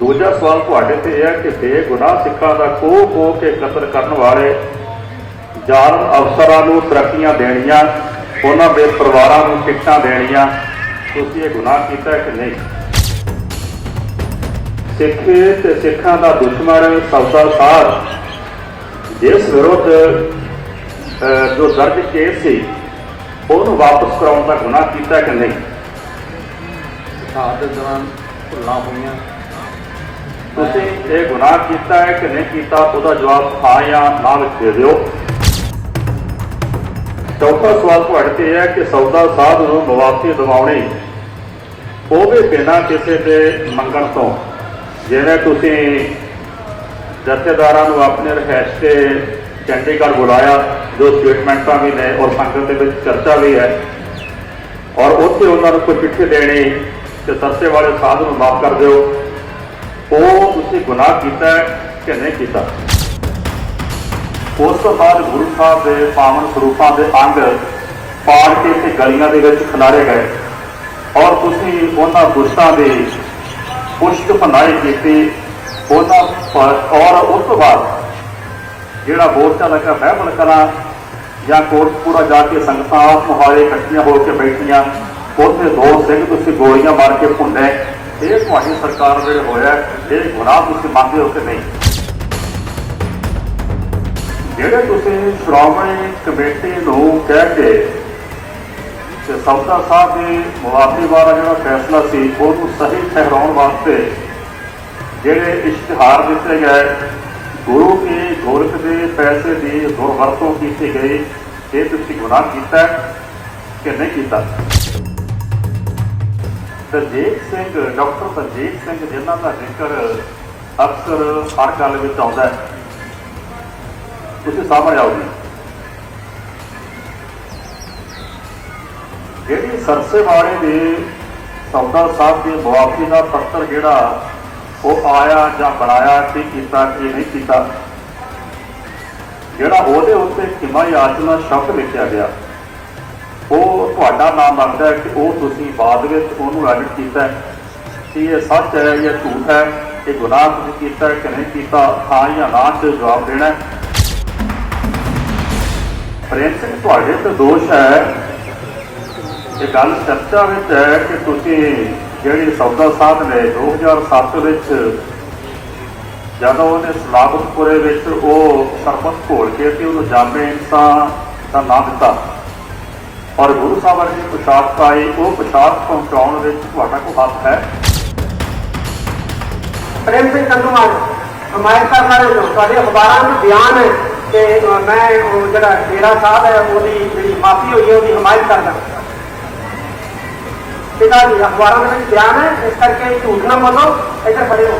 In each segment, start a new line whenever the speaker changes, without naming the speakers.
ਦੂਜਾ ਸਵਾਲ ਤੁਹਾਡੇ ਤੇ ਇਹ ਹੈ ਕਿ ਬੇਗੁਨਾਹ ਸਿੱਖਾਂ ਦਾ ਕੋਹ ਖੋ ਕੇ ਕਤਲ ਕਰਨ ਵਾਲੇ ਜ਼ਾਲਮ ਅਫਸਰਾਂ ਨੂੰ ਤਰੱਕੀਆਂ ਦੇਣੀਆਂ, ਉਹਨਾਂ ਦੇ ਪਰਿਵਾਰਾਂ ਨੂੰ ਟਿਕਟਾਂ ਦੇਣੀਆਂ, ਤੁਸੀਂ ਇਹ ਗੁਨਾਹ ਕੀਤਾ ਹੈ ਕਿ ਨਹੀਂ? ਸਿੱਖ ਤੇ ਸਿੱਖਾਂ ਦਾ ਦੁਸ਼ਮਣ ਸੌਦਾ ਸਾਧ ਜਿਸ ਵਿਰੁੱਧ ਜੋ ਦਰਜ ਕੇਸ ਸੀ, ਉਹਨੂੰ ਵਾਪਸ ਕਰਾਉਣ ਦਾ ਗੁਨਾਹ ਕੀਤਾ ਕਿ ਨਹੀਂ?
ਸ਼ਹਾਦਤ ਦੌਰਾਨ ਭੁੱਲਾਂ ਹੋਈਆਂ।
ਤੁਸੀਂ ਇਹ ਗੁਨਾਹ ਕੀਤਾ ਹੈ ਕਿ ਨਹੀਂ ਕੀਤਾ, ਉਹਦਾ ਜਵਾਬ ਹਾਂ ਜਾਂ ਨਾ ਵਿੱਚ ਦੇ ਦਿਓ। ਚੌਥਾ ਸਵਾਲ ਤੁਹਾਡੇ ਤੇ ਇਹ ਹੈ ਕਿ ਸੌਦਾ ਸਾਧ ਨੂੰ ਮੁਆਵਜ਼ੇ ਦਿਵਾਉਣੇ, ਉਹ ਵੀ ਬਿਨਾਂ ਕਿਸੇ ਦੇ ਮੰਗਣ ਤੋਂ। ਜਿਵੇਂ ਤੁਸੀਂ ਜਥੇਦਾਰਾਂ ਨੂੰ ਆਪਣੇ ਰਹਿਸ਼ ਤੇ ਚੰਡੀਗੜ੍ਹ ਬੁਲਾਇਆ, ਜੋ ਸਟੇਟਮੈਂਟਾਂ ਵੀ ਨੇ ਔਰ ਸੰਗਤ ਦੇ ਵਿੱਚ ਚਰਚਾ ਵੀ ਹੈ, ਔਰ ਉੱਥੇ ਉਹਨਾਂ ਨੂੰ ਕੋਈ ਚਿੱਠੀ ਦੇਣੀ ਕਿ ਸਰਸੇ ਵਾਲੇ ਸਾਧ ਨੂੰ ਮਾਫ ਕਰ ਦਿਓ। ਉਹ ਤੁਸੀਂ ਗੁਨਾਹ ਕੀਤਾ ਕਿ ਨਹੀਂ ਕੀਤਾ? ਉਸ ਤੋਂ ਬਾਅਦ ਗੁਰੂ ਸਾਹਿਬ ਦੇ ਪਾਵਨ ਸਰੂਪਾਂ ਦੇ ਅੰਗ ਪਾੜ ਕੇ ਤੇ ਗਲੀਆਂ ਦੇ ਵਿੱਚ ਖਿਲਾਰੇ ਗਏ ਔਰ ਤੁਸੀਂ ਉਹਨਾਂ ਦੁਸ਼ਟਾਂ ਦੇ ਪੁਸ਼ਟ ਭਨਾਈ ਕੀਤੀ। ਉਹਨਾਂ ਔਰ ਉਸ ਤੋਂ ਬਾਅਦ ਜਿਹੜਾ ਮੋਰਚਾ ਲੱਗਾ ਬਹਿਬਲ ਕਰਾਂ ਜਾਂ ਕੋਟਪੂਰਾ ਜਾ ਕੇ ਸੰਗਤਾਂ ਆਪ ਮੁਹਾਰੇ ਇਕੱਠੀਆਂ ਹੋ ਕੇ ਬੈਠੀਆਂ ਉੱਥੇ ਦੋ ਸਿੰਘ ਤੁਸੀਂ ਗੋਲੀਆਂ ਮਾਰ ਕੇ ਭੁੰਨੇ। ਇਹ ਤੁਹਾਡੀ ਸਰਕਾਰ ਵੇਲੇ ਹੋਇਆ ਇਹ ਗੁਨਾਹ ਤੁਸੀਂ ਮੰਨਦੇ ਹੋ ਕਿ ਨਹੀਂ? ਜਿਹੜੇ ਤੁਸੀਂ ਸ਼੍ਰੋਮਣੀ ਕਮੇਟੀ ਨੂੰ ਕਹਿ ਕੇ ਕਿ ਸੌਦਾ ਸਾਹਿਬ ਦੇ ਮੁਆਫੀ ਬਾਰੇ ਜਿਹੜਾ ਫੈਸਲਾ ਸੀ, ਉਹਨੂੰ ਸਹੀ ਠਹਿਰਾਉਣ ਵਾਸਤੇ ਜਿਹੜੇ ਇਸ਼ਤਿਹਾਰ ਦਿੱਤੇ ਗਏ, ਗੁਰੂ ਕੇ ਗੋਲਕ ਦੇ ਪੈਸੇ ਦੀ ਦੁਰਵਰਤੋਂ ਕੀਤੀ ਗਈ, ਇਹ ਤੁਸੀਂ ਗੁਨਾਹ ਕੀਤਾ ਕਿ ਨਹੀਂ ਕੀਤਾ? ਤਰਜੀਤ ਸਿੰਘ, ਡਾਕਟਰ ਤਰਜੀਤ ਸਿੰਘ, ਜਿਨ੍ਹਾਂ ਦਾ ਜ਼ਿਕਰ ਅਕਸਰ ਹਰ ਗੱਲ ਵਿੱਚ ਆਉਂਦਾ ਹੈ। ਤੁਸੀਂ ਸਾਹਮਣੇ ਆਓ ਜੀ। ਜਿਹੜੀ ਸਰਸੇ ਵਾਲੇ ਦੇ ਸੌਦਾ ਸਾਹਿਬ ਦੇ ਮੁਆਫੀ ਦਾ ਪੱਤਰ ਜਿਹੜਾ ਉਹ ਆਇਆ ਜਾਂ ਬਣਾਇਆ ਕੀ ਕੀਤਾ ਕੀ ਨਹੀਂ ਕੀਤਾ, ਜਿਹੜਾ ਉਹਦੇ ਉੱਤੇ ਕਿਮਾ ਯਾਚਨਾ ਸ਼ਬਦ ਲਿਖਿਆ ਗਿਆ। ਉਹ ਤੁਹਾਡਾ ਨਾਮ ਲੱਗਦਾ ਕਿ ਉਹ ਤੁਸੀਂ ਬਾਅਦ ਵਿੱਚ ਉਹਨੂੰ ਐਡਿਟ ਕੀਤਾ ਕਿ ਇਹ ਸੱਚ ਹੈ ਜਾਂ ਝੂਠ ਹੈ? ਇਹ ਗੁਨਾਹ ਤੁਸੀਂ ਕੀਤਾ ਕਿ ਨਹੀਂ ਕੀਤਾ? ਹਾਂ ਜਾਂ ਨਾ, ਤੇ ਜਵਾਬ ਦੇਣਾ ਹੈ। ਪ੍ਰੇਮ ਸਿੰਘ, ਤੁਹਾਡੇ ਤੇ ਦੋਸ਼ ਹੈ। ਇਹ ਗੱਲ ਚਰਚਾ ਵਿੱਚ ਹੈ ਕਿ ਤੁਸੀਂ ਜਿਹੜੀ ਸੌਦਾ ਸਾਧ ਨੇ 2007 ਵਿੱਚ, ਜਦੋਂ ਉਹਨੇ ਸਲਾਬਤਪੁਰੇ ਵਿੱਚ ਉਹ ਸਰਪੰਚ ਘੋਲ ਕੇ ਤੇ ਉਹਨੂੰ ਜਾਮੇ ਇਨਸਾਨ ਦਾ ਨਾਮ ਦਿੱਤਾ। ਔਰ ਗੁਰੂ ਸਾਹਿਬ ਵਰਗੀ ਪੁਸ਼ਾਕ ਪਾਈ ਉਹ ਪੁਸ਼ਾਕ ਪਹੁੰਚਾਉਣ ਵਿੱਚ ਤੁਹਾਡਾ ਕੋਈ ਹੱਥ ਹੈ?
ਪ੍ਰੇਮ ਸਿੰਘ ਕੰਦੂਮਾਨ ਹਮਾਇਤ ਕਰਨ ਵਾਲੇ ਜੋ ਤੁਹਾਡੇ ਅਖਬਾਰਾਂ ਵਿੱਚ ਬਿਆਨ ਹੈ ਕਿ ਅ, ਮੈਂ ਉਹ ਜਿਹੜਾ ਡੇਰਾ ਸਾਹਿਬ ਹੈ ਉਹਦੀ ਜਿਹੜੀ ਮਾਫੀ ਹੋਈ ਹੈ ਉਹਦੀ ਹਮਾਇਤ ਕਰਦਾ ਪਿਤਾ ਜੀ ਅਖਬਾਰਾਂ ਦੇ ਵਿੱਚ ਬਿਆਨ ਹੈ ਇਸ ਕਰਕੇ ਝੂਠ ਨਾ ਬੋਲੋ ਇੱਧਰ ਖੜੇ ਹੋ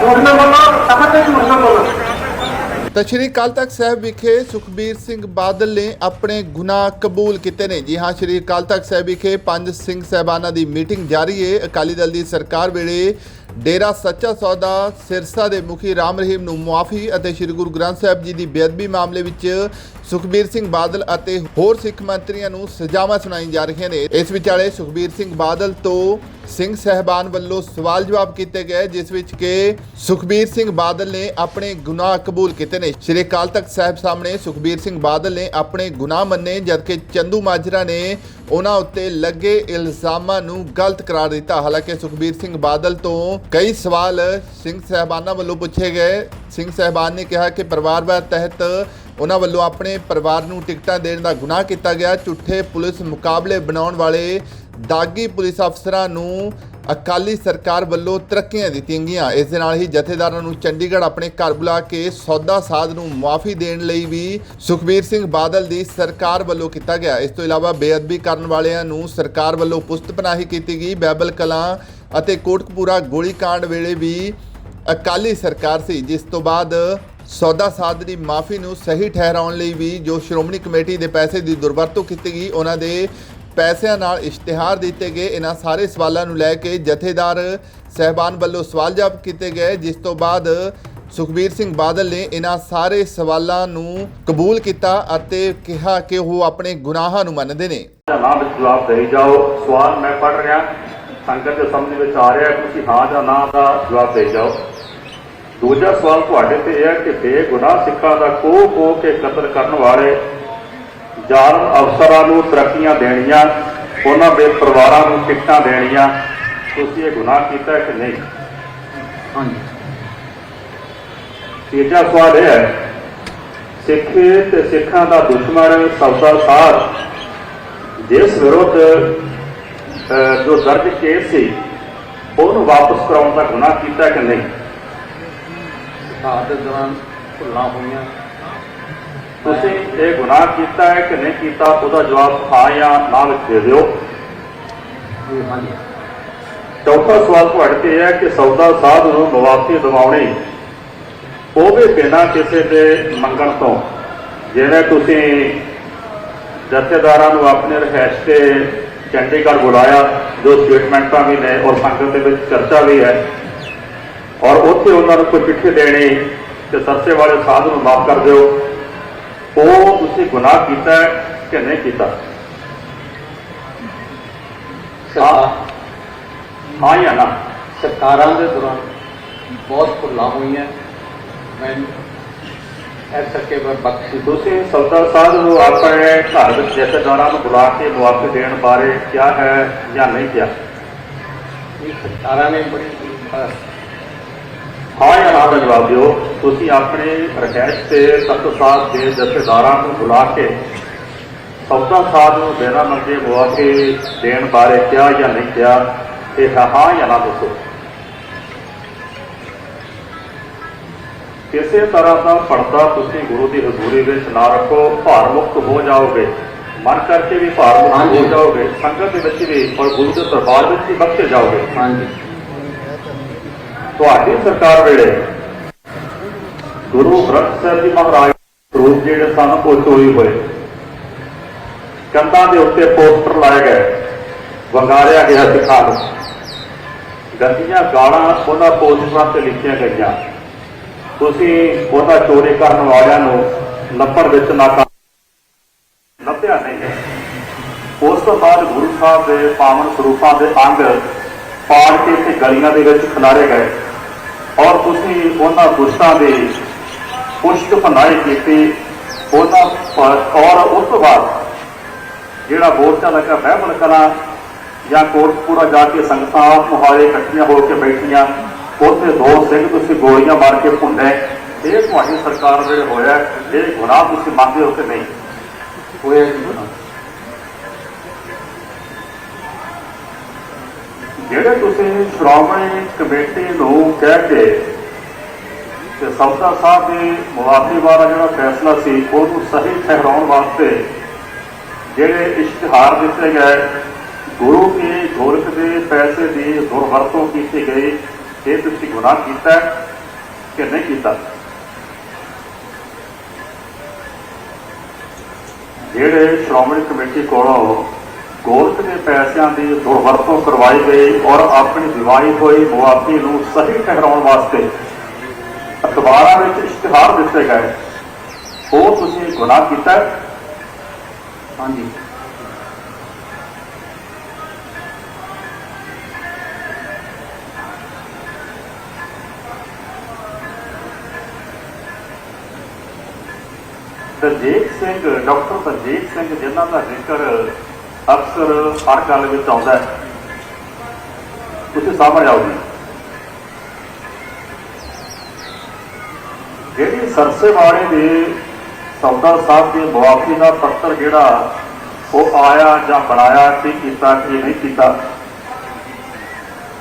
ਝੂਠ ਨਾ ਬੋਲੋ ਤਖਤ ਤੇ ਝੂਠ ਨਾ ਬੋਲੋ
ਤਾਂ ਸ਼੍ਰੀ ਅਕਾਲ ਤਖਤ ਸਾਹਿਬ ਵਿਖੇ ਸੁਖਬੀਰ ਸਿੰਘ ਬਾਦਲ ਨੇ ਆਪਣੇ ਗੁਨਾਹ ਕਬੂਲ ਕੀਤੇ ਨੇ। ਜੀ ਹਾਂ, ਸ਼੍ਰੀ ਅਕਾਲ ਤਖਤ ਸਾਹਿਬ ਵਿਖੇ ਪੰਜ ਸਿੰਘ ਸਹਿਬਾਨਾਂ ਦੀ ਮੀਟਿੰਗ ਜਾਰੀ ਹੈ ਅਕਾਲੀ ਦਲ ਦੀ ਸਰਕਾਰ ਵੇਲੇ ਡੇਰਾ ਸੱਚਾ ਸੌਦਾ ਸਿਰਸਾ ਦੇ ਮੁਖੀ ਰਾਮ ਰਹੀਮ ਨੂੰ ਮੁਆਫੀ ਅਤੇ ਸ਼੍ਰੀ ਗੁਰੂ ਗ੍ਰੰਥ ਸਾਹਿਬ ਜੀ ਦੀ ਬੇਅਦਬੀ ਮਾਮਲੇ ਵਿੱਚ ਸੁਖਬੀਰ ਸਿੰਘ ਬਾਦਲ ਅਤੇ ਹੋਰ ਸਿੱਖ ਮੰਤਰੀਆਂ ਨੂੰ ਸਜ਼ਾਵਾਂ ਸੁਣਾਈ ਜਾ ਰਹੀਆਂ ਨੇ। ਇਸ ਵਿਚਾਲੇ ਸੁਖਬੀਰ ਸਿੰਘ ਬਾਦਲ ਤੋਂ ਸਿੰਘ ਸਹਿਬਾਨ ਵੱਲੋਂ ਸਵਾਲ ਜਵਾਬ ਕੀਤੇ ਗਏ, ਜਿਸ ਵਿੱਚ ਕਿ ਸੁਖਬੀਰ ਸਿੰਘ ਬਾਦਲ ਨੇ ਆਪਣੇ ਗੁਨਾਹ ਕਬੂਲ ਕੀਤੇ ਨੇ। ਸ਼੍ਰੀ ਅਕਾਲ ਤਖਤ ਸਾਹਿਬ ਸਾਹਮਣੇ ਸੁਖਬੀਰ ਸਿੰਘ ਬਾਦਲ ਨੇ ਆਪਣੇ ਗੁਨਾਹ ਮੰਨੇ, ਜਦਕਿ ਚੰਦੂ ਮਾਜਰਾ ਨੇ ਉਹਨਾਂ ਉੱਤੇ ਲੱਗੇ ਇਲਜ਼ਾਮਾਂ ਨੂੰ ਗਲਤ ਕਰਾਰ ਦਿੱਤਾ। ਹਾਲਾਂਕਿ ਸੁਖਬੀਰ ਸਿੰਘ ਬਾਦਲ ਤੋਂ ਕਈ ਸਵਾਲ ਸਿੰਘ ਸਹਿਬਾਨਾਂ ਵੱਲੋਂ ਪੁੱਛੇ ਗਏ। ਸਿੰਘ ਸਹਿਬਾਨ ਨੇ ਕਿਹਾ ਕਿ ਪਰਿਵਾਰਵਾਦ ਤਹਿਤ ਉਹਨਾਂ ਵੱਲੋਂ ਆਪਣੇ ਪਰਿਵਾਰ ਨੂੰ ਟਿਕਟਾਂ ਦੇਣ ਦਾ ਗੁਨਾਹ ਕੀਤਾ ਗਿਆ। ਝੂਠੇ ਪੁਲਿਸ ਮੁਕਾਬਲੇ ਬਣਾਉਣ ਵਾਲੇ ਦਾਗੀ ਪੁਲਿਸ ਅਫਸਰਾਂ ਨੂੰ ਅਕਾਲੀ ਸਰਕਾਰ ਵੱਲੋਂ ਤਰੱਕੀਆਂ ਦਿੱਤੀਆਂ ਗਈਆਂ। ਇਸ ਦੇ ਨਾਲ ਹੀ ਜਥੇਦਾਰਾਂ ਨੂੰ ਚੰਡੀਗੜ੍ਹ ਆਪਣੇ ਘਰ ਬੁਲਾ ਕੇ ਸੌਦਾ ਸਾਧ ਨੂੰ ਮੁਆਫੀ ਦੇਣ ਲਈ ਵੀ ਸੁਖਬੀਰ ਸਿੰਘ ਬਾਦਲ ਦੀ ਸਰਕਾਰ ਵੱਲੋਂ ਕੀਤਾ ਗਿਆ। ਇਸ ਤੋਂ ਇਲਾਵਾ ਬੇਅਦਬੀ ਕਰਨ ਵਾਲਿਆਂ ਨੂੰ ਸਰਕਾਰ ਵੱਲੋਂ ਪੁਸਤ ਪਨਾਹੀ ਕੀਤੀ ਗਈ। ਬੈਬਲ ਕਲਾਂ ਅਤੇ ਕੋਟਕਪੂਰਾ ਗੋਲੀकांड ਵੇਲੇ ਵੀ ਅਕਾਲੀ ਸਰਕਾਰ ਸੀ, ਜਿਸ ਤੋਂ ਬਾਅਦ ਸੌਦਾ ਸਾਧ ਦੀ ਮਾਫੀ ਨੂੰ ਸਹੀ ਠਹਿਰਾਉਣ ਲਈ ਵੀ ਜੋ ਸ਼੍ਰੋਮਣੀ ਕਮੇਟੀ ਦੇ ਪੈਸੇ ਦੀ ਦੁਰਵਰਤੋਂ ਕੀਤੀ ਗਈ, ਉਹਨਾਂ ਦੇ ਪੈਸਿਆਂ ਨਾਲ ਇਸ਼ਤਿਹਾਰ ਦਿੱਤੇ ਗਏ। ਇਹਨਾਂ ਸਾਰੇ ਸਵਾਲਾਂ ਨੂੰ ਲੈ ਕੇ ਜਥੇਦਾਰ ਸਹਿਬਾਨ ਵੱਲੋਂ ਸਵਾਲ ਜਵਾਬ ਕੀਤੇ ਗਏ, ਜਿਸ ਤੋਂ ਬਾਅਦ ਸੁਖਬੀਰ ਸਿੰਘ ਬਾਦਲ ਨੇ ਇਹਨਾਂ ਸਾਰੇ ਸਵਾਲਾਂ ਨੂੰ ਕਬੂਲ ਕੀਤਾ ਅਤੇ ਕਿਹਾ ਕਿ ਉਹ ਆਪਣੇ ਗੁਨਾਹਾਂ ਨੂੰ ਮੰਨਦੇ ਨੇ।
ਨਾ ਵਿੱਚ ਜਵਾਬ ਦੇਈ ਜਾਓ। ਸਵਾਲ ਮੈਂ ਪੜ੍ਹ ਰਿਹਾ। ਸੰਗਤ ਦੇ ਸਮਝ ਵਿੱਚ ਆ ਰਿਹਾ। ਤੁਸੀਂ ਹਾਂ ਜਾਂ ਨਾ ਦਾ ਜਵਾਬ ਦੇਈ ਜਾਓ। ਦੂਜਾ ਸਵਾਲ ਤੁਹਾਡੇ ਤੇ ਇਹ ਹੈ ਕਿ ਬੇਗੁਨਾਹ ਸਿੱਖਾਂ ਦਾ ਕੋਹ ਕੋ ਕੇ ਕਤਲ ਕਰਨ ਵਾਲੇ ਜ਼ਾਲਮ ਅਫਸਰਾਂ ਨੂੰ ਤਰੱਕੀਆਂ ਦੇਣੀਆਂ ਉਹਨਾਂ ਦੇ ਪਰਿਵਾਰਾਂ ਨੂੰ ਟਿਕਟਾਂ ਦੇਣੀਆਂ। ਤੁਸੀਂ ਇਹ ਗੁਨਾਹ ਕੀਤਾ ਕਿ ਨਹੀਂ?
ਹਾਂਜੀ।
ਤੀਜਾ ਸਵਾਲ ਇਹ ਹੈ ਸਿੱਖ ਤੇ ਸਿੱਖਾਂ ਦਾ ਦੁਸ਼ਮਣ ਸੌਦਾ ਸਾਧ ਜਿਸ ਵਿਰੁੱਧ ਜੋ ਦਰਜ ਕੇਸ ਸੀ ਉਹਨੂੰ ਵਾਪਸ ਕਰਾਉਣ ਦਾ ਗੁਨਾਹ ਕੀਤਾ ਕਿ ਨਹੀਂ?
ਦੇ ਦੌਰਾਨ ਭੁੱਲਾਂ ਹੋਈਆਂ।
ਤੁਸੀਂ ਇਹ ਗੁਨਾਹ ਕੀਤਾ ਹੈ ਕਿ ਨਹੀਂ ਕੀਤਾ, ਉਹਦਾ ਜਵਾਬ ਆ ਜਾਂ ਨਾ ਵਿੱਚ ਦੇ ਦਿਓ। ਚੌਥਾ ਸਵਾਲ ਤੁਹਾਡੇ ਤੇ ਹੈ ਕਿ ਸੌਦਾ ਸਾਧ ਨੂੰ ਮੁਆਫੀ ਦਿਵਾਉਣੀ, ਉਹ ਵੀ ਬਿਨਾਂ ਕਿਸੇ ਦੇ ਮੰਗਣ ਤੋਂ। ਜਿਵੇਂ ਤੁਸੀਂ ਜਥੇਦਾਰਾਂ ਨੂੰ ਆਪਣੇ ਰਹਿਸ਼ ਤੇ ਚੰਡੀਗੜ੍ਹ ਬੁਲਾਇਆ, ਜੋ ਸਟੇਟਮੈਂਟਾਂ ਵੀ ਨੇ ਔਰ ਸੰਗਤ ਦੇ ਵਿੱਚ ਚਰਚਾ ਵੀ ਹੈ, ਔਰ ਉੱਥੇ ਉਹਨਾਂ ਨੂੰ ਕੋਈ ਚਿੱਠੀ ਦੇਣੀ ਕਿ ਸਰਸੇ ਵਾਲੇ ਸਾਧ ਨੂੰ ਮਾਫ ਕਰ ਦਿਓ। ਉਹ ਤੁਸੀਂ ਗੁਨਾਹ ਕੀਤਾ ਹੈ ਕਿ ਨਹੀਂ ਕੀਤਾ? ਹਾਂ ਜਾਂ ਨਾ?
ਸਰਕਾਰਾਂ ਦੇ ਦੌਰਾਨ ਬਹੁਤ ਭੁੱਲਾਂ ਹੋਈਆਂ। ਮੈਂ ਕਰਕੇ ਮੈਂ ਬਖਸ਼ੀ
ਤੁਸੀਂ ਸਲਤਾਨ ਸਾਹਿਬ ਨੂੰ ਆਪਣੇ ਘਰ ਵਿੱਚ ਜਥੇਦਾਰਾਂ ਨੂੰ ਬੁਲਾ ਕੇ ਮੁਆਫੀ ਦੇਣ ਬਾਰੇ ਕਿਹਾ ਹੈ ਜਾਂ ਨਹੀਂ ਕਿਹਾ?
ਇਹ ਸਰਕਾਰਾਂ ਨੇ ਬੜੀ
ਹਾਂ ਜਾਂ ਨਾ ਦਾ ਜਵਾਬ ਦਿਓ। ਤੁਸੀਂ ਆਪਣੇ ਰਹਿਸ਼ ਤੇ ਸਤਿ ਸਾਧ ਦੇ ਜਥੇਦਾਰਾਂ ਨੂੰ ਬੁਲਾ ਕੇ ਸੌਦਾ ਸਾਧ ਨੂੰ ਦੇਣਾ ਮੰਗੇ ਮੁਆਫੇ ਦੇਣ ਬਾਰੇ ਕਿਹਾ ਜਾਂ ਨਹੀਂ ਕਿਹਾ ਤੇ ਹਾਂ ਜਾਂ ਨਾ ਦੱਸੋ? ਕਿਸੇ ਤਰ੍ਹਾਂ ਦਾ ਪਰਦਾ ਤੁਸੀਂ ਗੁਰੂ ਦੀ ਹਜ਼ੂਰੀ ਵਿੱਚ ਨਾ ਰੱਖੋ ਭਾਰ ਮੁਕਤ ਹੋ ਜਾਓਗੇ। ਮਨ ਕਰਕੇ ਵੀ ਭਾਰ ਮੁਕਤ ਹੋ ਜਾਓਗੇ ਸੰਗਤ ਦੇ ਵਿੱਚ ਵੀ ਔਰ ਗੁਰੂ ਦੇ ਦਰਬਾਰ ਵਿੱਚ ਵੀ ਬਖਸ਼ੇ ਜਾਓਗੇ।
ਹਾਂਜੀ।
ਤੁਹਾਡੀ ਸਰਕਾਰ ਵੇਲੇ ਗੁਰੂ ਗ੍ਰੰਥ ਸਾਹਿਬ ਜੀ ਮਹਾਰਾਜ ਰੂਪ ਜਿਹੜੇ ਸਨ, ਉਹ ਚੋਰੀ ਹੋਏ। ਕੰਧਾਂ ਦੇ ਉੱਤੇ ਪੋਸਟਰ ਲਾਏ ਗਏ। ਵੰਗਾਰਿਆ ਗਿਆ ਸਿੱਖਾਂ ਨੂੰ ਗੰਦੀਆਂ ਗਾਲਾਂ ਉਹਨਾਂ ਪੋਸਟਰਾਂ ਤੇ ਲਿਖੀਆਂ ਗਈਆਂ। ਤੁਸੀਂ ਉਹਨਾਂ ਚੋਰੀ ਕਰਨ ਵਾਲਿਆਂ ਨੂੰ ਲੱਭਣ ਵਿੱਚ ਨਾਕਾਮ ਲੱਭਿਆ ਨਹੀਂ ਹੈ। ਉਸ ਤੋਂ ਬਾਅਦ ਗੁਰੂ ਸਾਹਿਬ ਦੇ ਪਾਵਨ ਸਰੂਪਾਂ ਦੇ ਅੰਗ ਪਾੜ ਕੇ ਤੇ ਗਲੀਆਂ ਦੇ ਵਿੱਚ ਖਿਲਾਰੇ ਗਏ। ਔਰ ਤੁਸੀਂ ਉਹਨਾਂ ਦੁਸ਼ਟਾਂ ਦੇ ਪੁਸ਼ਕ ਭਨਾਏ ਕੀਤੇ ਉਹਨਾਂ ਪ- ਔਰ ਉਸ ਤੋਂ ਬਾਅਦ ਜਿਹੜਾ ਮੋਰਚਾ ਲੱਗਾ ਮਹਿਮਲ ਕਲਾਂ ਜਾਂ ਕੋਟਪੂਰਾ ਜਾ ਕੇ ਸੰਗਤਾਂ ਆਪ ਮੁਹਾਰੇ ਇਕੱਠੀਆਂ ਹੋ ਕੇ ਬੈਠੀਆਂ, ਉੱਥੇ ਦੋ ਸਿੰਘ ਤੁਸੀਂ ਗੋਲੀਆਂ ਮਾਰ ਕੇ ਭੁੰਡੇ, ਇਹ ਤੁਹਾਡੀ ਸਰਕਾਰ ਵੇਲੇ ਹੋਇਆ, ਇਹ ਗੁਨਾਹ ਤੁਸੀਂ ਮੰਨਦੇ ਹੋ ਕਿ ਨਹੀਂ?
ਹੋਇਆ ਜੀ
ਜਿਹੜੇ ਤੁਸੀਂ ਸ਼੍ਰੋਮਣੀ ਕਮੇਟੀ ਨੂੰ ਕਹਿ ਕੇ ਕਿ ਸੌਦਾ ਸਾਹਿਬ ਦੇ ਮੁਆਫੀ ਵਾਲਾ ਜਿਹੜਾ ਫੈਸਲਾ ਸੀ, ਉਹਨੂੰ ਸਹੀ ਠਹਿਰਾਉਣ ਵਾਸਤੇ ਜਿਹੜੇ ਇਸ਼ਤਿਹਾਰ ਦਿੱਤੇ ਗਏ, ਗੁਰੂ ਕੇ ਗੋਲਕ ਦੇ ਪੈਸੇ ਦੀ ਦੁਰਵਰਤੋਂ ਕੀਤੀ ਗਈ, ਇਹ ਤੁਸੀਂ ਗੁਨਾਹ ਕੀਤਾ ਕਿ ਨਹੀਂ ਕੀਤਾ? ਜਿਹੜੇ ਸ਼੍ਰੋਮਣੀ ਕਮੇਟੀ ਕੋਲੋਂ ਗੋਲਕ ਦੇ ਪੈਸਿਆਂ ਦੀ ਦੁਰਵਰਤੋਂ ਕਰਵਾਈ ਗਈ ਔਰ ਆਪਣੀ ਦਿਵਾਈ ਹੋਈ ਮੁਆਫੀ ਨੂੰ ਸਹੀ ਠਹਿਰਾਉਣ ਵਾਸਤੇ ਅਖਬਾਰਾਂ ਵਿੱਚ ਇਸ਼ਤਿਹਾਰ ਦਿੱਤੇ ਗਏ। ਉਹ ਤੁਸੀਂ ਗੁਨਾਹ ਕੀਤਾ
ਹਾਂਜੀ।
ਦਲਜੀਤ ਸਿੰਘ, ਡਾਕਟਰ ਦਲਜੀਤ ਸਿੰਘ, ਜਿਨ੍ਹਾਂ ਦਾ ਜ਼ਿਕਰ ਅਕਸਰ ਹਰ ਗੱਲ ਵਿੱਚ ਆਉਂਦਾ ਹੈ। ਤੁਸੀਂ ਸਾਹਮਣੇ ਆਓ ਜੀ ਜਿਹੜੀ ਸਰਸੇਵਾੜੇ ਦੇ ਸੌਦਾ ਸਾਹਿਬ ਦੇ ਮੁਆਫੀ ਦਾ ਪੱਤਰ ਜਿਹੜਾ ਉਹ ਆਇਆ ਜਾਂ ਬਣਾਇਆ ਕੀ ਕੀਤਾ ਕੀ ਨਹੀਂ ਕੀਤਾ,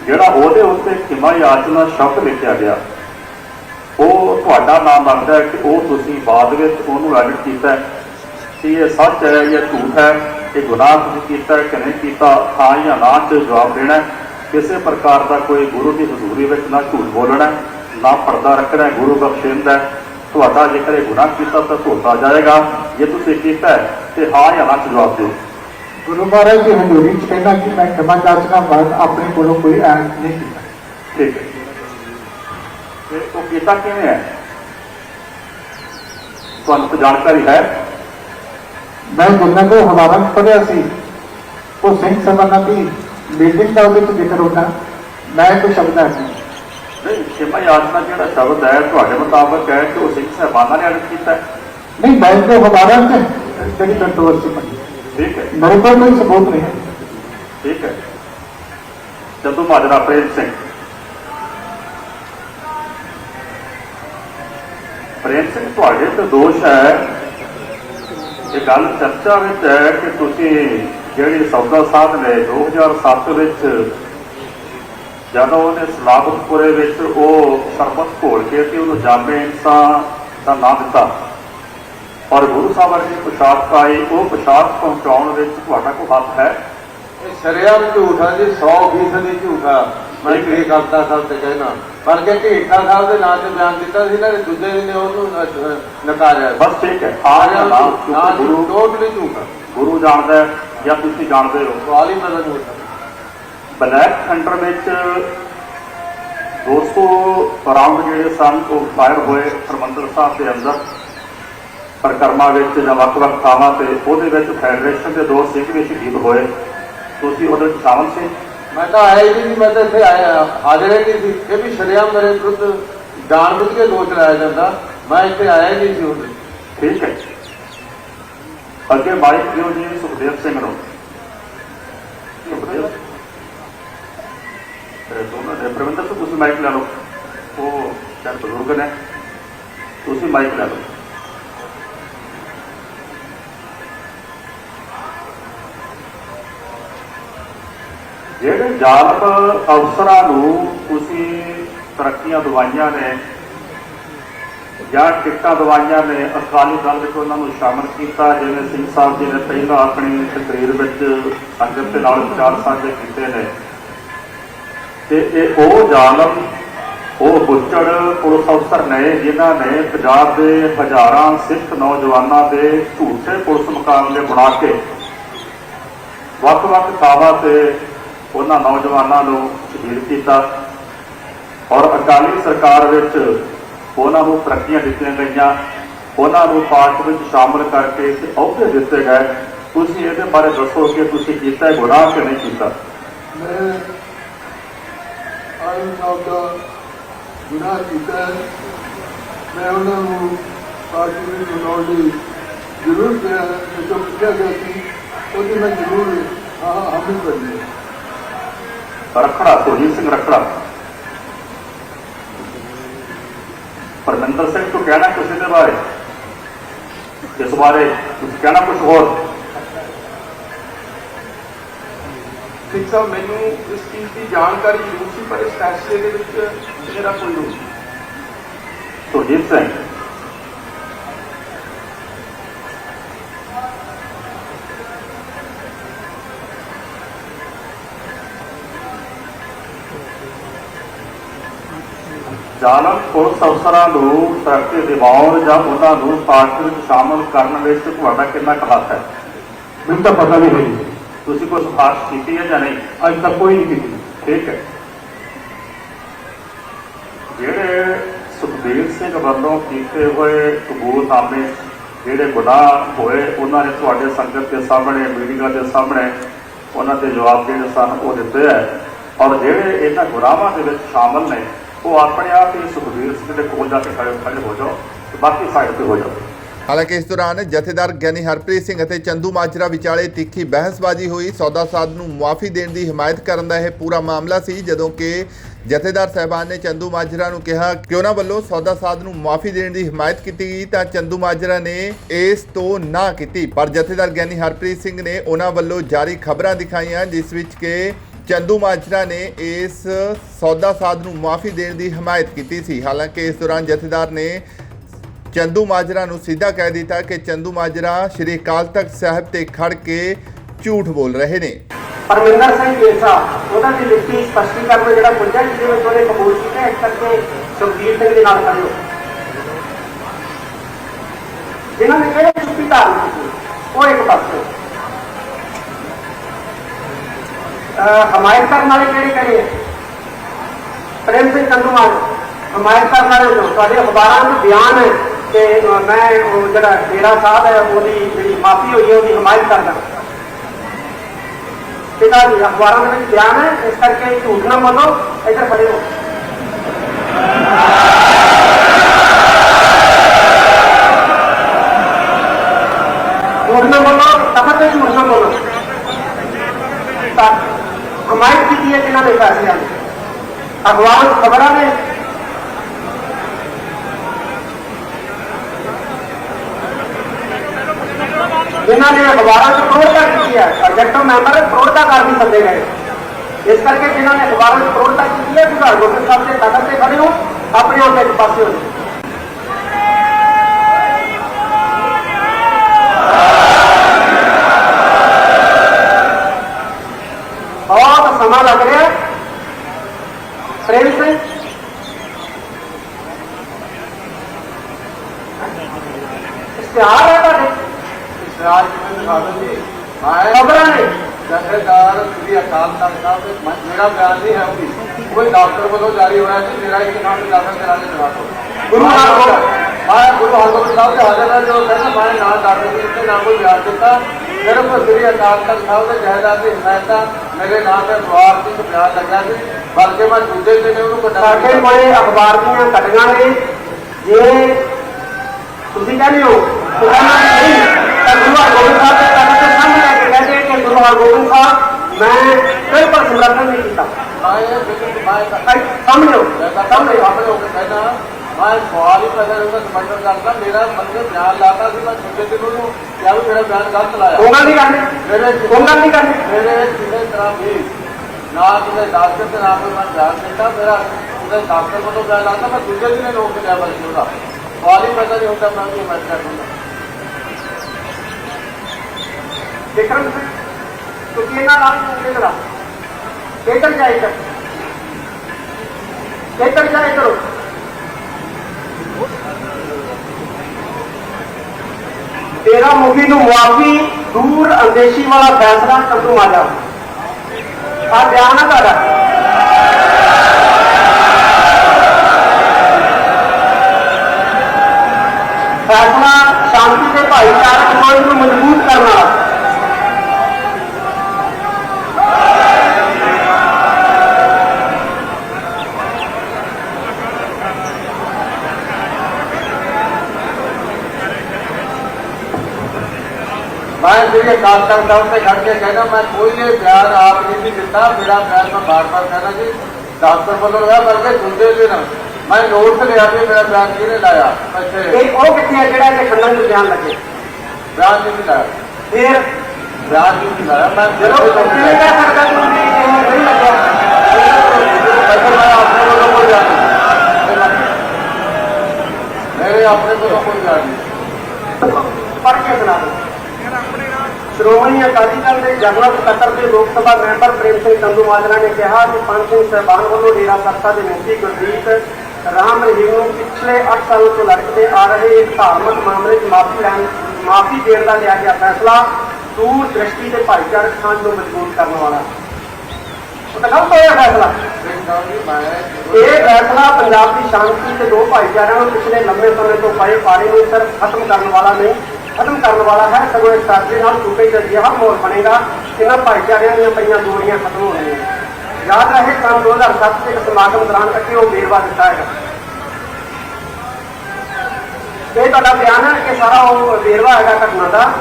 ਜਿਹੜਾ ਉਹਦੇ ਉੱਤੇ ਕਿਮਾ ਯਾਚਨਾ ਸ਼ਬਦ ਲਿਖਿਆ ਗਿਆ। ਉਹ ਤੁਹਾਡਾ ਨਾਮ ਲੱਗਦਾ ਕਿ ਉਹ ਤੁਸੀਂ ਬਾਅਦ ਵਿੱਚ ਉਹਨੂੰ ਐਡਿਟ ਕੀਤਾ ਕਿ ਇਹ ਸੱਚ ਹੈ ਜਾਂ ਝੂਠ ਹੈ ਇਹ ਗੁਨਾਹ ਤੁਸੀਂ ਕੀਤਾ ਕਿ ਨਹੀਂ ਕੀਤਾ, ਹਾਂ ਜਾਂ ਨਾ ਤੇ ਜਵਾਬ ਦੇਣਾ ਕਿਸੇ ਪ੍ਰਕਾਰ ਦਾ ਕੋਈ ਗੁਰੂ ਦੀ ਹਜ਼ੂਰੀ ਵਿੱਚ ਨਾ ਝੂਠ ਬੋਲਣਾ ਨਾ ਪਰਦਾ ਰੱਖਣਾ ਗੁਰੂ ਬਖਸ਼ਿੰਦ ਤੁਹਾਡਾ ਜੇਕਰ ਇਹ ਗੁਨਾਹ ਕੀਤਾ ਤਾਂ ਧੋਤਾ ਜਾਏਗਾ। ਜੇ ਤੁਸੀਂ ਕੀਤਾ ਤੇ ਹਾਂ ਜਾਂ ਨਾ 'ਚ ਜਵਾਬ ਦਿਓ।
ਗੁਰੂ ਮਹਾਰਾਜ ਦੀ ਹਜ਼ੂਰੀ ਚ ਕਹਿੰਦਾ ਕਿ ਮੈਂ ਖਿਮਾ ਜਾਚਕਾਂ ਬਾਅਦ ਆਪਣੇ ਕੋਲੋਂ ਕੋਈ ਐਕਟ ਨਹੀਂ ਕੀਤਾ।
ਠੀਕ ਹੈ। ਤੇ ਉਹ ਕੀਤਾ ਕਿਵੇਂ ਹੈ? ਤੁਹਾਨੂੰ ਕੋਈ ਜਾਣਕਾਰੀ ਹੈ।
ਮੈਂ ਜਿੰਨਾ ਕੋ ਹਵਾਲਾ ਚ ਪੜਿਆ ਸੀ। ਉਹ ਸਿੰਘ ਸਭਾ ਦੀ ਮੀਟਿੰਗ ਦਾ ਉਹਦੇ ਵਿੱਚ ਜ਼ਿਕਰ ਹੁੰਦਾ। ਮੈਂ ਕੋਈ ਸ਼ਬਦ ਨਹੀਂ
ਨਹੀਂ ਸਿਮਾ ਯਾਤਨਾ ਜਿਹੜਾ ਸ਼ਬਦ ਹੈ ਤੁਹਾਡੇ ਮੁਤਾਬਕ ਹੈ ਕਿ ਉਹ ਸਿੰਘ ਸਾਹਿਬਾਨਾਂ ਨੇ ਅਰਥ ਕੀਤਾ
ਨਹੀਂ ਮੈਂ ਜੋ ਹਵਾਲਾ ਚ ਜਿਹੜੀ ਕੰਟਰੋਵਰਸੀ ਪੜੀ
ਠੀਕ ਹੈ।
ਮੇਰੇ ਕੋਲ ਕੋਈ ਸਬੂਤ ਨਹੀਂ ਹੈ।
ਠੀਕ ਹੈ। ਚੰਦੂ ਮਾਜਰਾ ਪ੍ਰੇਮ ਸਿੰਘ। ਪ੍ਰੇਮ ਸਿੰਘ ਤੁਹਾਡੇ ਤੇ ਦੋਸ਼ ਹੈ। ਇਹ ਗੱਲ ਚਰਚਾ ਵਿੱਚ ਹੈ ਕਿ ਤੁਸੀਂ ਜਿਹੜੀ ਸੌਦਾ ਸਾਧ ਨੇ 2007 ਵਿੱਚ ਜਦੋਂ ਉਹਨੇ ਸਲਾਬਤਪੁਰੇ ਵਿੱਚ ਉਹ ਸਰਬਤ ਘੋਲ ਕੇ ਤੇ ਉਹਨੂੰ ਜਾਮੇ ਇਨਸਾਨ ਦਾ ਨਾਮ ਦਿੱਤਾ। ਔਰ ਗੁਰੂ ਸਾਹਿਬ ਵਰਗੀ ਪੁਸ਼ਾਕ ਪਾਈ ਉਹ ਪੁਸ਼ਾਕ ਪਹੁੰਚਾਉਣ ਵਿੱਚ ਤੁਹਾਡਾ ਕੋਈ ਹੱਥ ਹੈ?
ਇਹ ਸ਼ਰਿਆਮ ਝੂਠਾ ਜੀ 100% ਹੀ ਝੂਠਾ ਮੈਂ ਕੀ ਕਰਦਾ ਸਾਹਿਬ ਤੇ ਕਹਿਣਾ। ਬਲਕਿ ਢੀਠਾ ਸਾਹਿਬ ਦੇ ਨਾਂ ਤੇ ਬਿਆਨ ਦਿੱਤਾ ਸੀ ਨਾ ਦੂਜੇ ਦਿਨ ਉਹਨੂੰ ਨਕਾਰਿਆ
ਬਸ ਠੀਕ ਹੈ। ਆ
ਸ਼ਰਿਆਮ
ਨਾ ਗੁਰੂ
ਟੋਟਲੀ ਝੂਠਾ
ਗੁਰੂ ਜਾਣਦਾ ਹੈ ਜਾਂ ਤੁਸੀਂ ਜਾਣਦੇ ਹੋ?
ਸਵਾਲ ਹੀ ਮਦਦ ਝੂਠਾ
ਬਲੈਕ ਥੰਡਰ ਵਿੱਚ 200 ਰਾਉਂਡ ਜਿਹੜੇ ਸਨ ਉਹ ਫਾਇਰ ਹੋਏ ਹਰਮੰਦਰ ਸਾਹਿਬ ਦੇ ਅੰਦਰ। ਪਰਿਕਰਮਾ ਵਿੱਚ ਜਾਂ ਵੱਖ-ਵੱਖ ਥਾਵਾਂ ਤੇ ਉਹਦੇ ਵਿੱਚ ਫੈਡਰੇਸ਼ਨ ਦੇ ਦੋ ਸਿੱਖ ਵੀ ਸ਼ਹੀਦ ਹੋਏ। ਤੁਸੀਂ ਉਹਦੇ ਵਿੱਚ ਸ਼ਾਮਲ ਸੀ?
ਮੈਂ ਤਾਂ ਆਇਆ ਹੀ ਨਹੀਂ ਮੈਂ ਤਾਂ ਇੱਥੇ ਆਇਆ ਹਾਜ਼ਰ ਹੀ ਨਹੀਂ ਸੀ। ਇਹ ਵੀ ਸ਼ਰਿਆਮ ਮੇਰੇ ਵਿਰੁੱਧ ਜਾਣਬੁੱਝ ਕੇ ਦੋਸ਼ ਲਾਇਆ ਜਾਂਦਾ। ਮੈਂ ਇੱਥੇ ਆਇਆ ਹੀ ਨਹੀਂ ਸੀ ਉਹਦੇ।
ਠੀਕ ਹੈ ਅੱਗੇ ਮਾਈਕ ਦਿਓ ਜੀ ਸੁਖਦੇਵ ਸਿੰਘ ਨੂੰ। ਸੁਖਦੇਵ ਪ੍ਰਬੰਧਕ ਤੋਂ ਤੁਸੀਂ ਮਾਈਕ ਲੈ ਲਓ। ਉਹ ਚਾਰ ਬਜ਼ੁਰਗ ਨੇ। ਤੁਸੀਂ ਮਾਈਕ ਲੈ ਲਓ। ਜਿਹੜੇ ਜ਼ਾਲਮ ਅਫਸਰਾਂ ਨੂੰ ਤੁਸੀਂ ਤਰੱਕੀਆਂ ਦਵਾਈਆਂ ਨੇ ਜਾਂ ਟਿਕਟਾਂ ਦਵਾਈਆਂ ਨੇ, ਅਕਾਲੀ ਦਲ ਵਿੱਚ ਉਹਨਾਂ ਨੂੰ ਸ਼ਾਮਲ ਕੀਤਾ, ਜਿਵੇਂ ਸਿੰਘ ਸਾਹਿਬ ਜੀ ਨੇ ਪਹਿਲਾਂ ਆਪਣੀ ਤਕਰੀਰ ਵਿੱਚ ਸੰਗਤ ਦੇ ਨਾਲ ਵਿਚਾਰ ਸਾਂਝੇ ਕੀਤੇ ਨੇ। ਤੇ ਇਹ ਉਹ ਜ਼ਾਲਮ, ਉਹ ਬੁੱਚੜ ਪੁਲਿਸ ਅਫਸਰ ਨੇ ਜਿਨ੍ਹਾਂ ਨੇ ਪੰਜਾਬ ਦੇ ਹਜ਼ਾਰਾਂ ਸਿੱਖ ਨੌਜਵਾਨਾਂ ਦੇ ਝੂਠੇ ਪੁਲਿਸ ਮੁਕਾਬਲੇ ਬਣਾ ਕੇ ਵੱਖ-ਵੱਖ ਥਾਵਾਂ ਤੇ ਉਹਨਾਂ ਨੌਜਵਾਨਾਂ ਨੂੰ ਸ਼ਹੀਦ ਕੀਤਾ ਔਰ ਅਕਾਲੀ ਸਰਕਾਰ ਵਿੱਚ ਉਹਨਾਂ ਨੂੰ ਤਰੱਕੀਆਂ ਦਿੱਤੀਆਂ ਗਈਆਂ। ਉਹਨਾਂ ਨੂੰ ਪਾਰਟੀ ਵਿੱਚ ਸ਼ਾਮਲ ਕਰਕੇ ਤੇ ਅਹੁਦੇ ਦਿੱਤੇ ਗਏ। ਤੁਸੀਂ ਇਹਦੇ ਬਾਰੇ ਦੱਸੋ ਕਿ ਤੁਸੀਂ ਕੀਤਾ ਹੈ, ਗੁਨਾਹ ਕਿ ਨਹੀਂ ਕੀਤਾ?
ਮੈਂ ਆਇਨ ਸਾਹਿਬ ਦਾ ਗੁਨਾਹ ਕੀਤਾ ਮੈਂ ਉਹਨਾਂ ਨੂੰ ਪਾਰਟੀ ਵਿੱਚ ਬਣਾਉਣ ਲਈ ਜ਼ਰੂਰ ਕਿਹਾ ਕਿ ਜੋ ਪੁੱਛਿਆ ਗਿਆ ਸੀ, ਉਹਦੀ ਮੈਂ ਜ਼ਰੂਰ ਹਾਂ ਹਾਮਿਲ ਕਰਨੀ ਹੈ।
ਰਖੜਾ ਸੁਰਜੀਤ ਸਿੰਘ ਰਖੜਾ। ਪਰਮਿੰਦਰ ਸਿੰਘ, ਤੋਂ ਕਹਿਣਾ ਕਿਸੇ ਦੇ ਬਾਰੇ? ਇਸ ਬਾਰੇ? ਕੁਝ ਕਹਿਣਾ ਕੁਝ ਹੋਰ?
ਸਿੰਘ ਸਾਹਿਬ ਮੈਨੂੰ ਇਸ ਚੀਜ਼ ਦੀ ਜਾਣਕਾਰੀ ਜ਼ਰੂਰ ਸੀ, ਪਰ ਇਸ ਫੈਸਲੇ ਦੇ ਵਿੱਚ ਮੇਰਾ ਕੋਈ ਰੋਲ ਨਹੀਂ।
ਸੁਰਜੀਤ ਸਿੰਘ। ਜ਼ਾਲਮ ਪੁਲਿਸ ਅਫਸਰਾਂ ਨੂੰ ਤਰੱਕੀ ਦਿਵਾਉਣ ਜਾਂ ਉਹਨਾਂ ਨੂੰ ਪਾਰਟੀ ਵਿੱਚ ਸ਼ਾਮਲ ਕਰਨ ਵਿੱਚ ਤੁਹਾਡਾ ਕਿੰਨਾ ਕੁ ਹੱਥ ਹੈ?
ਮੈਨੂੰ ਤਾਂ ਪਤਾ ਨਹੀਂ ਨਹੀਂ
ਤੁਸੀਂ ਕੋਈ ਸਿਫਾਰਿਸ਼ ਕੀਤੀ ਹੈ ਜਾਂ ਨਹੀਂ?
ਅੱਜ ਤੱਕ ਕੋਈ ਨਹੀਂ ਕੀਤੀ।
ਠੀਕ ਹੈ। ਜਿਹੜੇ ਸੁਖਬੀਰ ਸਿੰਘ ਵੱਲੋਂ ਕੀਤੇ ਹੋਏ ਕਬੂਲਨਾਮੇ, ਜਿਹੜੇ ਗੁਨਾਹ ਹੋਏ, ਉਹਨਾਂ ਨੇ ਤੁਹਾਡੇ ਸੰਗਤ ਦੇ ਸਾਹਮਣੇ, ਮੀਡੀਆ ਦੇ ਸਾਹਮਣੇ ਉਹਨਾਂ ਦੇ ਜਵਾਬ ਜਿਹੜੇ ਸਨ, ਉਹ ਦਿੱਤੇ ਹੈ। ਔਰ ਜਿਹੜੇ ਇਹਨਾਂ ਗੁਨਾਹਾਂ ਦੇ ਵਿੱਚ ਸ਼ਾਮਲ ਨੇ, ਉਹ ਆਪਣੇ ਆਪ ਹੀ ਸੁਖਬੀਰ ਸਿੰਘ ਦੇ ਕੋਲ ਜਾ ਕੇ ਖੜੇ ਖੜੇ ਹੋ ਜਾਓ ਤੇ ਬਾਕੀ ਸਾਈਡ ਤੇ ਹੋ ਜਾਓ।
ਹਾਲਾਂਕਿ ਇਸ ਦੌਰਾਨ ਜਥੇਦਾਰ ਗਿਆਨੀ ਹਰਪ੍ਰੀਤ ਸਿੰਘ ਅਤੇ ਚੰਦੂ ਮਾਜਰਾ ਵਿਚਾਲੇ ਤਿੱਖੀ ਬਹਿਸਬਾਜ਼ੀ ਹੋਈ। ਸੌਦਾ ਸਾਧ ਨੂੰ ਮੁਆਫੀ ਦੇਣ ਦੀ ਹਮਾਇਤ ਕਰਨ ਦਾ ਇਹ ਪੂਰਾ ਮਾਮਲਾ ਸੀ, ਜਦੋਂ ਕਿ ਜਥੇਦਾਰ ਸਹਿਬਾਨ ਨੇ ਚੰਦੂ ਮਾਜਰਾ ਨੂੰ ਕਿਹਾ ਕਿ ਉਹਨਾਂ ਵੱਲੋਂ ਸੌਦਾ ਸਾਧ ਨੂੰ ਮੁਆਫੀ ਦੇਣ ਦੀ ਹਮਾਇਤ ਕੀਤੀ ਗਈ, ਤਾਂ ਚੰਦੂ ਮਾਜਰਾ ਨੇ ਇਸ ਤੋਂ ਨਾ ਕੀਤੀ। ਪਰ ਜਥੇਦਾਰ ਗਿਆਨੀ ਹਰਪ੍ਰੀਤ ਸਿੰਘ ਨੇ ਉਹਨਾਂ ਵੱਲੋਂ ਜਾਰੀ ਖਬਰਾਂ ਦਿਖਾਈਆਂ, ਜਿਸ ਵਿੱਚ ਕਿ ਚੰਦੂ ਮਾਜਰਾ ਨੇ ਇਸ ਸੌਦਾ ਸਾਧ ਨੂੰ ਮੁਆਫੀ ਦੇਣ ਦੀ ਹਮਾਇਤ ਕੀਤੀ ਸੀ। ਹਾਲਾਂਕਿ ਇਸ ਦੌਰਾਨ ਜਥੇਦਾਰ ਨੇ ਚੰਦੂ ਮਾਜਰਾ ਨੂੰ ਸਿੱਧਾ ਕਹਿ ਦਿੱਤਾ ਕਿ ਚੰਦੂ ਮਾਜਰਾ ਸ਼੍ਰੀ ਅਕਾਲ ਤਖਤ ਸਾਹਿਬ ਤੇ ਖੜ ਕੇ ਝੂਠ ਬੋਲ ਰਹੇ ਨੇ।
ਪਰਮਿੰਦਰ ਸਿੰਘ ਕੇਸਾ, ਉਹਨਾਂ ਦੀ ਲਿਖਤੀ ਸਪਸ਼ਟੀਕਰਨ ਜਿਹੜਾ ਪੁੱਜਿਆ ਜਿਹਦੇ ਵਿੱਚ ਉਹਨੇ ਕਬੂਲ ਕੀਤਾ, ਇਸ ਕਰਕੇ ਸੁਖਬੀਰ ਸਿੰਘ ਦੇ ਨਾਲ ਖੜੇ ਜਿਨ੍ਹਾਂ ਨੇ ਕਿਹੜੇ ਚੁੱਪੀ ਧਾਰਨ ਕੀਤੀ ਉਹ ਇੱਕ ਪਾਸੇ। ਹਮਾਇਤ ਕਰਨ ਵਾਲੇ ਕਿਹੜੇ ਕਿਹੜੇ ਪ੍ਰੇਮ ਸਿੰਘ ਚੰਦੂਮਾਨ ਹਮਾਇਤ ਕਰਨ ਵਾਲੇ ਤੁਹਾਡੇ ਅਖਬਾਰਾਂ ਵਿੱਚ ਬਿਆਨ ਹੈ। ਕਿ ਅ, ਮੈਂ ਉਹ ਜਿਹੜਾ ਡੇਰਾ ਸਾਹਿਬ ਹੈ ਉਹਦੀ ਜਿਹੜੀ ਮਾਫੀ ਹੋਈ ਹੈ ਉਹਦੀ ਹਮਾਇਤ ਕਰਦਾ ਪਿਤਾ ਜੀ ਅਖਬਾਰਾਂ ਦੇ ਵਿੱਚ ਬਿਆਨ ਹੈ ਇਸ ਕਰਕੇ ਝੂਠ ਨਾ ਬੋਲੋ ਇੱਧਰ ਖੜੇ ਹੋ ਝੂਠ ਨਾ ਬੋਲੋ ਤਖਤ ਤੇ ਝੂਠ ਨਾ ਬੋਲੋ ਤਾਂ ਹਮਾਇਤ ਕੀਤੀ ਹੈ ਜਿਨ੍ਹਾਂ ਦੇ ਫੈਸਲਿਆਂ ਦੀ ਅਖਬਾਰ ਵਿੱਚ ਖਬਰਾਂ ਨੇ ਜਿਨ੍ਹਾਂ ਨੇ ਅਖਬਾਰਾਂ 'ਚ ਪ੍ਰੋੜਤਾ ਕੀਤੀ ਹੈ ਐਗਜ਼ੈਕਟਿਵ ਮੈਂਬਰ ਪ੍ਰੋੜਤਾ ਕਰ ਵੀ ਸਕਦੇ ਗਏ ਇਸ ਕਰਕੇ ਜਿਨ੍ਹਾਂ ਨੇ ਅਖਬਾਰਾਂ 'ਚ ਪ੍ਰੋੜਤਾ ਕੀਤੀ ਹੈ ਸੁਧਾਰ ਗੋਬਿੰਦ ਸਾਹਿਬ ਦੇ ਤਖਤ ਤੇ ਖੜੇ ਹੋ ਆਪਣੇ ਆਪ ਦੇ ਇੱਕ ਪਾਸੇ ਹੋ ਜਾਓ ਬਹੁਤ ਸਮਾਂ ਲੱਗ ਰਿਹਾ ਹੈ। ਪ੍ਰੇਮ ਸਿੰਘ ਇਸ਼ਤਿਹਾਰ ਹੈ ਤੁਹਾਡੇ
ਇਸਰਾਜ ਕਿਵੇਂ ਦਿਖਾ ਦਿੰਦੀ ਮੈਂ
ਖਬਰਾਂ ਨੇ
ਜਥੇਦਾਰ ਸ੍ਰੀ ਅਕਾਲ ਤਖਤ ਸਾਹਿਬ ਦੇ ਮ- ਮੇਰਾ ਬਿਆਨ ਨਹੀਂ ਹੈ ਉਹ ਵੀ ਕੋਈ ਡਾਕਟਰ ਵੱਲੋਂ ਜਾਰੀ ਹੋਇਆ ਸੀ ਮੇਰਾ ਇੱਕ ਨਾਮ ਡਾਕਟਰ ਕਰਾ ਕੇ ਜਵਾਬ ਦਿਓ
ਗੁਰੂ ਹਰਗੋਬਿੰਦ
ਮੈਂ ਗੁਰੂ ਹਰਗੋਬਿੰਦ ਸਾਹਿਬ ਦੇ ਹਾਜ਼ਰ ਨਾਲ ਜਦੋਂ ਕਹਿੰਦਾ ਮੈਂ ਨਾ ਡਾਕਟਰ ਜੀ ਤੇ ਨਾ ਕੋਈ ਬਿਆਨ ਦਿੱਤਾ ਸਿਰਫ ਸ੍ਰੀ ਅਕਾਲ ਤਖਤ ਸਾਹਿਬ ਦੇ ਜਹੇਦਾਰ ਦੀ ਹਮਾਇਤਾਂ ਮੇਰੇ ਨਾਮ ਤੇ ਸਵਾਰ ਦੀ ਬਿਆਨ ਲੱਗਿਆ ਸੀ ਬਲਕਿ ਮੈਂ ਦੂਜੇ ਦਿਨ ਉਹਨੂੰ
ਸਾਡੇ
ਕਟਾ
ਕੋਲੇ ਅਖਬਾਰ ਦੀਆਂ ਕਟੀਆਂ ਨੇ ਜੇ ਤੁਸੀਂ ਕਹਿੰਦੇ ਹੋ ਕਿ ਉਹਨਾਂ ਨੇ ਨਹੀਂ ਤਾਂ ਗੁਰੂ ਹਰਗੋਬਿੰਦ ਸਾਹਿਬ ਦੇ ਤਖਤ ਦੇ ਸਾਹਮਣੇ ਆ ਕੇ ਕਹਿੰਦੇ ਕਿ ਗੁਰੂ ਹਰਗੋਬਿੰਦ ਸਾਹਿਬ ਮੈਂ ਬਿਲਕੁਲ ਸਮਰਥਨ ਨਹੀਂ ਕੀਤਾ
ਮੈਂ ਇਹ ਬਿਲਕੁਲ ਮੈਂ ਤਾਂ
ਭਾਈ ਸਾਹਮਣੇ ਹੋ
ਸਾਹਮਣੇ
ਸਾਹਮਣੇ ਹੋ
ਸਾਹਮਣੇ ਹੋ ਕੇ ਕਹਿਣਾ ਮੈਂ ਸਵਾਲ ਹੀ ਪੈਦਾ ਹੁੰਦਾ ਸਮਝਣ ਕਰਦਾ ਮੇਰਾ ਮਤਲਬ ਬਿਆਨ ਲਾਤਾ ਸੀ ਮੈਂ ਦੂਜੇ ਦਿਨ ਉਹਨੂੰ ਕਿਹਾ ਵੀ ਮੇਰਾ ਬਿਆਨ ਗਲਤ ਲਾਇਆ
ਉਹ ਗੱਲ ਨਹੀਂ ਕਰਨੀ
ਮੇਰੇ
ਉਹ ਗੱਲ ਨਹੀਂ ਕਰਨੀ
ਮੇਰੇ ਕਿਸੇ ਤਰ੍ਹਾਂ ਵੀ ਨਾ ਕਿਸੇ ਡਾਕਟਰ ਤੇ ਨਾ ਕੋਈ ਮੈਂ ਬਿਆਨ ਦਿੱਤਾ ਮੇਰਾ ਉਹਦੇ ਡਾਕਟਰ ਵੱਲੋਂ ਬਿਆਨ ਲਾਤਾ ਮੈਂ ਦੂਜੇ ਦਿਨ ਲੋਕ ਲਿਆ ਬਲਕਿ ਉਹਦਾ ਸਵਾਲ
ਤੁਸੀਂ ਇਹਨਾਂ ਨਾਲ ਮੁੰਡੇ ਕਰਾ। ਕਿੱਧਰ ਜਾਏ ਕਰ। ਕਿੱਧਰ ਜਾਏ ਕਰੋ। ਤੇਰਾ ਮੁਖੀ ਨੂੰ ਮੁਆਫੀ ਦੂਰ ਅੰਦੇਸ਼ੀ ਵਾਲਾ ਫੈਸਲਾ ਕਦੋਂ ਆ ਜਾ ਆ ਬਿਆਨ ਹੈ ਤੁਹਾਡਾ। ਫੈਸਲਾ ਸ਼ਾਂਤੀ ਤੇ ਭਾਈਚਾਰਕ ਸਮਾਜ ਨੂੰ ਮਜ਼ਬੂਤ ਕਰਨ
ਮੈਂ ਜਿਹੜੇ ਅਕਾਲ ਤਖਤ ਸਾਹਿਬ ਤੇ ਖੜ ਕੇ ਕਹਿੰਦਾ ਮੈਂ ਕੋਈ ਇਹ ਬਿਆਨ ਆਪ ਨਹੀਂ ਦਿੱਤਾ ਮੇਰਾ ਬਿਆਨ ਮੈਂ ਬਾਰ-ਬਾਰ ਕਹਿੰਦਾ ਜੀ। ਡਾਕਟਰ ਵੱਲੋਂ ਲਿਆ ਬਲਕਿ ਦੂਜੇ ਦਿਨ ਮੈਂ ਨੋਟ ਲਿਆ ਵੀ ਮੇਰਾ ਬਿਆਨ ਕਿਹਨੇ ਲਾਇਆ? ਇੱਥੇ।
ਇਹ ਉਹ ਕਿੱਥੇ ਹੈ ਜਿਹੜਾ ਇਹਦੇ ਖੰਡਨ ਨੂੰ ਬਿਆਨ ਲੱਗੇ?
ਬਿਆਨ ਨਹੀਂ ਲਾਇਆ।
ਫਿਰ?
ਬਿਆਨ ਨਹੀਂ ਲਾਇਆ। ਮੈਂ
ਜਦੋਂ
ਜਦੋਂ
ਕਿਵੇਂ ਕਹਿ ਸਕਦਾ ਤੂੰ ਵੀ ਇਹ ਨਹੀਂ ਲੱਗਿਆ।
ਮੈਂ ਆਪਣੇ ਵੱਲੋਂ ਕੋਈ ਬਿਆਨ ਨਹੀਂ ਮੇਰੇ ਆਪਣੇ ਵੱਲੋਂ ਕੋਈ ਬਿਆਨ ਨਹੀਂ
ਪੜ੍ਹ ਕੇ ਸੁਣਾ ਦਿਓ। ਸ਼੍ਰੋਮਣੀ ਅਕਾਲੀ ਦਲ ਦੇ ਜਨਰਲ ਸਕੱਤਰ ਦੇ ਲੋਕ ਸਭਾ ਮੈਂਬਰ ਪ੍ਰੇਮ ਸਿੰਘ ਚੰਦੂ ਨੇ ਕਿਹਾ ਕਿ ਪੰਜ ਸਿੰਘ ਸਹਿਬਾਨ ਵੱਲੋਂ ਡੇਰਾ ਸੱਤਾ ਦੇ ਮੁਖੀ ਗੁਰਦੀਪ ਰਾਮ ਰਹੀਮ ਨੂੰ ਪਿਛਲੇ 8 ਸਾਲਾਂ ਤੋਂ ਲੜਕਦੇ ਆ ਰਹੇ ਇੱਕ ਧਾਰਮਿਕ ਮਾਮਲੇ 'ਚ ਮਾਫੀ ਲੈਣ, ਮਾਫੀ ਦੇਣ ਦਾ ਲਿਆ ਗਿਆ ਫੈਸਲਾ ਦੂਰ ਦ੍ਰਿਸ਼ਟੀ ਦੇ ਭਾਈਚਾਰਕ ਸਾਂਝ ਨੂੰ ਮਜ਼ਬੂਤ ਕਰਨ ਵਾਲਾ। ਉਹ ਤਾਂ ਗਲਤ ਹੋਇਆ ਫੈਸਲਾ। ਇਹ ਫੈਸਲਾ ਪੰਜਾਬ ਦੀ ਸ਼ਾਂਤੀ ਤੇ ਦੋ ਭਾਈਚਾਰਿਆਂ ਨੂੰ ਪਿਛਲੇ ਲੰਬੇ ਸਮੇਂ ਤੋਂ ਪਏ ਪਾਣੀ ਨੂੰ ਸਿਰਫ ਖਤਮ ਕਰਨ ਵਾਲਾ ਨਹੀਂ ਖਤਮ ਕਰਨ ਵਾਲਾ ਹੈ, ਸਗੋਂ ਇਸ ਫੈਸਲੇ ਨਾਲ ਸੂਬੇ 'ਚ ਅਜਿਹਾ ਬਣੇਗਾ, ਇਹਨਾਂ ਭਾਈਚਾਰਿਆਂ ਦੀਆਂ ਪਈਆਂ ਦੂਰੀਆਂ ਖਤਮ ਹੋ ਯਾਦ ਰਹੇ ਸੰਨ 2007 ਦੇ ਇੱਕ ਸਮਾਗਮ ਦੌਰਾਨ ਅੱਗੇ ਉਹ ਵੇਰਵਾ ਦਿੱਤਾ ਹੈਗਾ। ਇਹ ਤੁਹਾਡਾ ਬਿਆਨ ਹੈ ਕਿ ਸਾਰਾ ਉਹ ਵੇਰਵਾ ਹੈਗਾ ਘਟਨਾ ਦਾ।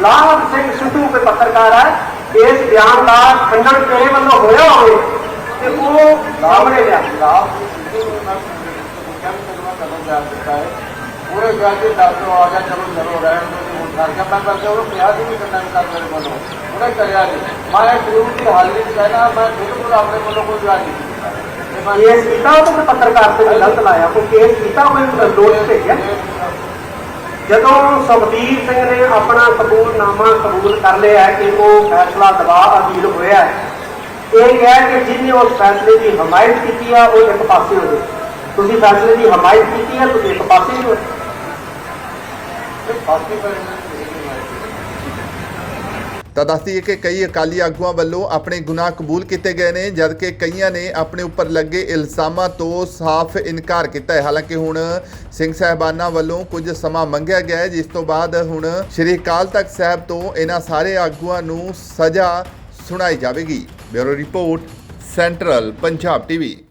ਲਾਭ ਸਿੰਘ ਸਿੱਧੂ ਕੋਈ ਪੱਤਰਕਾਰ ਹੈ, ਇਸ ਬਿਆਨ ਦਾ ਖੰਡਨ ਤੇਰੇ ਵੱਲੋਂ ਹੋਇਆ ਹੋਵੇ ਤੇ ਉਹ ਸਾਹਮਣੇ ਲਿਆ।
ਲਾਭ ਕਦਮ ਜਾ ਦਿੱਤਾ ਹੈ। ਪੂਰੇ ਗੱਲ ਦੇ ਡਾਕਟਰ ਆ ਗਿਆ, ਚਲੋ ਚਲੋ, ਰਹਿਣ ਦੋ ਹੁਣ ਕਰ ਗਿਆ। ਉਹਨੂੰ ਕਿਹਾ ਸੀ ਵੀ ਕੰਡਮ ਕਰ ਮੇਰੇ ਵੱਲੋਂ ਉਹਨੇ ਕਰਿਆ ਨਹੀਂ ਮੈਂ ਜ਼ਰੂਰ ਦੀ ਹਾਜ਼ਰੀ ਚ ਕਹਿਣਾ ਮੈਂ ਬਿਲਕੁਲ ਆਪਣੇ ਵੱਲੋਂ ਕੋਈ ਜਵਾਬ ਨਹੀਂ ਤੇ
ਕੇਸ ਕੀਤਾ ਉਹ ਪੱਤਰਕਾਰ ਤੇ ਗਲਤ ਲਾਇਆ। ਕੋਈ ਕੇਸ ਕੀਤਾ ਕੋਈ ਦੋਸ਼ ਭੇਜਿਆ ਜਦੋਂ ਸੁਖਬੀਰ ਸਿੰਘ ਨੇ ਆਪਣਾ ਕਬੂਲਨਾਮਾ ਕਬੂਲ ਕਰ ਲਿਆ ਕਿ ਉਹ ਫੈਸਲਾ ਦਬਾਅ ਅਧੀਨ ਹੋਇਆ ਇਹ ਕਿਹਾ ਕਿ ਜਿਹਨੇ ਉਸ ਫੈਸਲੇ ਦੀ ਹਮਾਇਤ ਕੀਤੀ ਆ, ਉਹ ਇੱਕ ਪਾਸੇ ਹੋ ਜਾਏ ਤੁਸੀਂ ਫੈਸਲੇ ਦੀ ਹਮਾਇਤ ਕੀਤੀ ਹੈ, ਤੁਸੀਂ ਇੱਕ ਪਾਸੇ ਹੋ ਹੋ
ਤਾਂ ਦੱਸਦੀ ਹੈ ਕਿ ਕਈ ਅਕਾਲੀ ਆਗੂਆਂ ਵੱਲੋਂ ਆਪਣੇ ਗੁਨਾਹ ਕਬੂਲ ਕੀਤੇ ਗਏ ਨੇ, ਜਦਕਿ ਕਈਆਂ ਨੇ ਆਪਣੇ ਉੱਪਰ ਲੱਗੇ ਇਲਜ਼ਾਮਾਂ ਤੋਂ ਸਾਫ਼ ਇਨਕਾਰ ਕੀਤਾ ਹੈ। ਹਾਲਾਂਕਿ ਹੁਣ ਸਿੰਘ ਸਾਹਿਬਾਨਾਂ ਵੱਲੋਂ ਕੁਝ ਸਮਾਂ ਮੰਗਿਆ ਗਿਆ ਹੈ, ਜਿਸ ਤੋਂ ਬਾਅਦ ਹੁਣ ਸ਼੍ਰੀ ਅਕਾਲ ਤਖਤ ਸਾਹਿਬ ਤੋਂ ਇਹਨਾਂ ਸਾਰੇ ਆਗੂਆਂ ਨੂੰ ਸਜ਼ਾ ਸੁਣਾਈ ਜਾਵੇਗੀ। Bureau report, central Punjab TV.